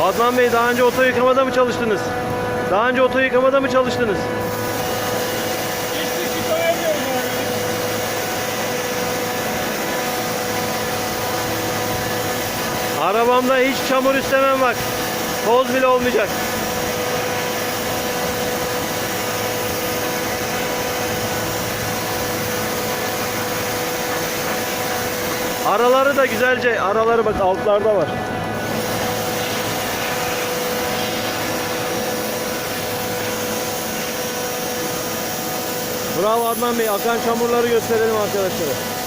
Adnan Bey daha önce oto yıkamada mı çalıştınız? Daha önce oto yıkamada mı çalıştınız? Arabamda hiç çamur istemem bak. Toz bile olmayacak. Araları da güzelce, araları bak altlarda var. Bravo Adnan Bey, akan çamurları gösterelim arkadaşlara.